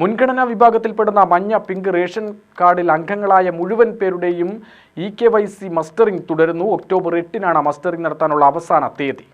മുൻഗണനാ വിഭാഗത്തിൽപ്പെടുന്ന മഞ്ഞ പിങ്ക് റേഷൻ കാർഡിൽ അംഗങ്ങളായ മുഴുവൻ പേരുടെയും E K Y C mustering തുടരുന്നു. ഒക്ടോബർ എട്ടിനാണ് മസ്റ്ററിംഗ് നടത്താനുള്ള അവസാന തീയതി.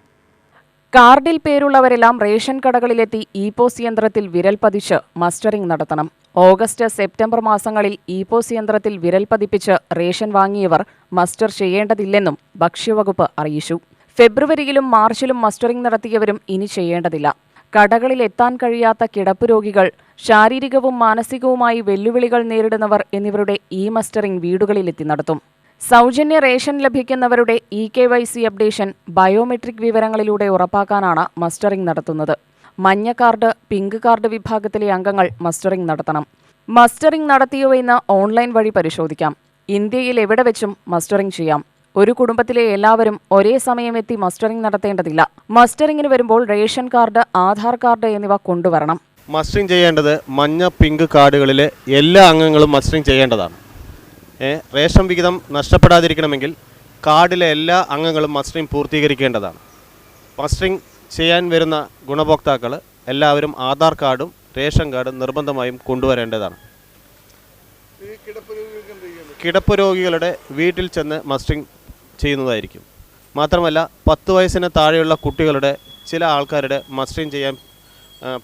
കാർഡിൽ പേരുള്ളവരെല്ലാം റേഷൻ കടകളിലെത്തി ഇ പോസ് യന്ത്രത്തിൽ വിരൽ പതിച്ച് മസ്റ്ററിംഗ് നടത്തണം. ഓഗസ്റ്റ് സെപ്റ്റംബർ മാസങ്ങളിൽ ഇ പോസ് യന്ത്രത്തിൽ വിരൽ പതിപ്പിച്ച് റേഷൻ വാങ്ങിയവർ മസ്റ്റർ ചെയ്യേണ്ടതില്ലെന്നും ഭക്ഷ്യവകുപ്പ് അറിയിച്ചു. ഫെബ്രുവരിയിലും മാർച്ചിലും മസ്റ്ററിംഗ് നടത്തിയവരും ഇനി ചെയ്യേണ്ടതില്ല. കടകളിൽ എത്താൻ കഴിയാത്ത കിടപ്പ് രോഗികൾ ശാരീരികവും മാനസികവുമായി വെല്ലുവിളികൾ നേരിടുന്നവർ എന്നിവരുടെ ഇ മസ്റ്ററിംഗ് വീടുകളിലെത്തി നടത്തും. സൗജന്യ ration ലഭിക്കുന്നവരുടെ E K Y C updation biometric വിവരങ്ങളിലൂടെ ഉറപ്പാക്കാനാണ് മസ്റ്ററിംഗ് നടത്തുന്നത്. മഞ്ഞ കാർഡ് പിങ്ക് കാർഡ് വിഭാഗത്തിലെ അംഗങ്ങൾ മസ്റ്ററിംഗ് നടത്തണം. മസ്റ്ററിംഗ് നടത്തിയോ എന്ന് ഓൺലൈൻ വഴി പരിശോധിക്കാം. ഇന്ത്യയിൽ എവിടെ വെച്ചും മസ്റ്ററിംഗ് ചെയ്യാം. ഒരു കുടുംബത്തിലെ എല്ലാവരും ഒരേ സമയം എത്തി മസ്റ്ററിംഗ് നടത്തേണ്ടതില്ല. മസ്റ്ററിംഗിന് വരുമ്പോൾ റേഷൻ കാർഡ് ആധാർ കാർഡ് എന്നിവ കൊണ്ടുവരണം. മസ്റ്ററിംഗ് ചെയ്യേണ്ടത് മഞ്ഞ പിങ്ക് കാർഡുകളിലെ എല്ലാ അംഗങ്ങളും മസ്റ്ററിംഗ് ചെയ്യേണ്ടതാണ്. റേഷൻ വിഹിതം നഷ്ടപ്പെടാതിരിക്കണമെങ്കിൽ കാർഡിലെ എല്ലാ അംഗങ്ങളും മസ്റ്ററിംഗ് പൂർത്തീകരിക്കേണ്ടതാണ്. മസ്റ്ററിംഗ് ചെയ്യാൻ വരുന്ന ഗുണഭോക്താക്കൾ എല്ലാവരും ആധാർ കാർഡും റേഷൻ കാർഡും നിർബന്ധമായും കൊണ്ടുവരേണ്ടതാണ്. കിടപ്പ് രോഗികളുടെ വീട്ടിൽ ചെന്ന് മസ്റ്ററിങ് ചെയ്യുന്നതായിരിക്കും. മാത്രമല്ല പത്ത് വയസ്സിന് താഴെയുള്ള കുട്ടികളുടെ ചില ആൾക്കാരുടെ മസ്റ്ററിങ് ചെയ്യാൻ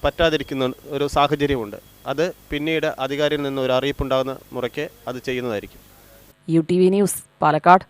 പറ്റാതിരിക്കുന്ന ഒരു സാഹചര്യമുണ്ട്. അത് പിന്നീട് അധികാരിയിൽ നിന്ന് ഒരു അറിയിപ്പുണ്ടാകുന്ന മുറയ്ക്ക് അത് ചെയ്യുന്നതായിരിക്കും. U T V news Palakkad.